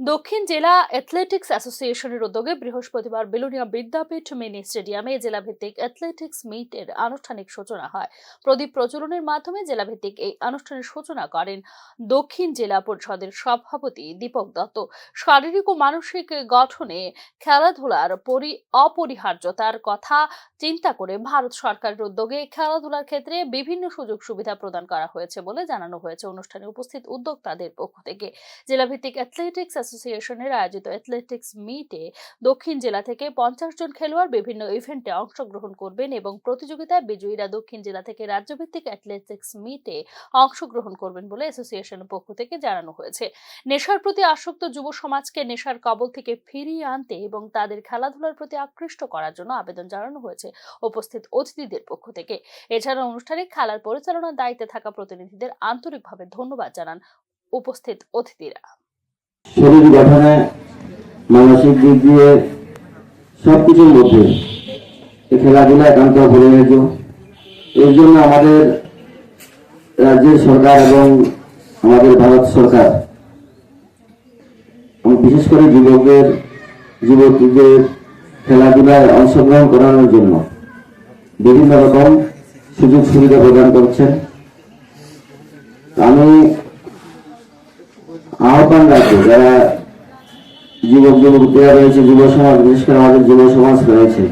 দক্ষিণ জেলা অ্যাথলেটিক্স অ্যাসোসিয়েশনের উদ্যোগে বৃহস্পতিবার বেলুনিয়া বিদ্যাপীঠ মিনি স্টেডিয়ামে জেলাভিত্তিক অ্যাথলেটিক্স মিটের আনুষ্ঠানিক সূচনা হয়। প্রদীপ প্রচলনের মাধ্যমে জেলাভিত্তিক এই অনুষ্ঠানের সূচনা করেন দক্ষিণ জেলা পরিষদের সভাপতি দীপক দত্ত। শারীরিক ও মানসিক গঠনে খেলাধুলার পরি অপরিহার্যতার কথা চিন্তা করে ভারত সরকারের উদ্যোগে খেলাধুলার ক্ষেত্রে বিভিন্ন সুযোগ সুবিধা প্রদান করা হয়েছে বলে জানানো হয়েছে অনুষ্ঠানে উপস্থিত উদ্যোক্তাদের পক্ষ থেকে। জেলাভিত্তিক অ্যাথলেটিক্স অ্যাসোসিয়েশনের আয়োজিত অ্যাথলেটিক্স মিটে দক্ষিণ জেলা থেকে পঞ্চাশ জন খেলোয়াড় বিভিন্ন ইভেন্টে অংশগ্রহণ করবেন এবং প্রতিযোগিতায় বিজয়ীরা দক্ষিণ জেলা থেকে রাজ্যভিত্তিক অ্যাথলেটিক্স মিটে অংশগ্রহণ করবেন বলে অ্যাসোসিয়েশনের পক্ষ থেকে জানানো হয়েছে। নেশার প্রতি আসক্ত যুব সমাজকে নেশার কবল থেকে ফিরিয়ে আনতে এবং তাদের খেলাধুলার প্রতি আকৃষ্ট করার জন্য আবেদন জানানো হয়েছে উপস্থিত অতিথিদের পক্ষ থেকে। এছাড়া অনুষ্ঠানে খেলার পরিচালনার দায়িত্বে থাকা প্রতিনিধিদের আন্তরিকভাবে ধন্যবাদ জানান উপস্থিত অতিথিরা। শরীর গঠনে, মানসিক দিক দিয়ে সব কিছুর মধ্যে এই খেলাধুলা একান্ত অপরিহার্য। এর জন্য আমাদের রাজ্যের সরকার এবং আমাদের ভারত সরকার বিশেষ করে যুবকদের, যুবতীদের খেলাধুলায় অংশগ্রহণ করানোর জন্য বিভিন্ন রকম সুযোগ সুবিধা প্রদান করছেন। আমি আহ্বান রাখব যারা যুবক যুবতীরা রয়েছে যুব সমাজ বিশেষ করে আমাদের যুব সমাজ রয়েছে।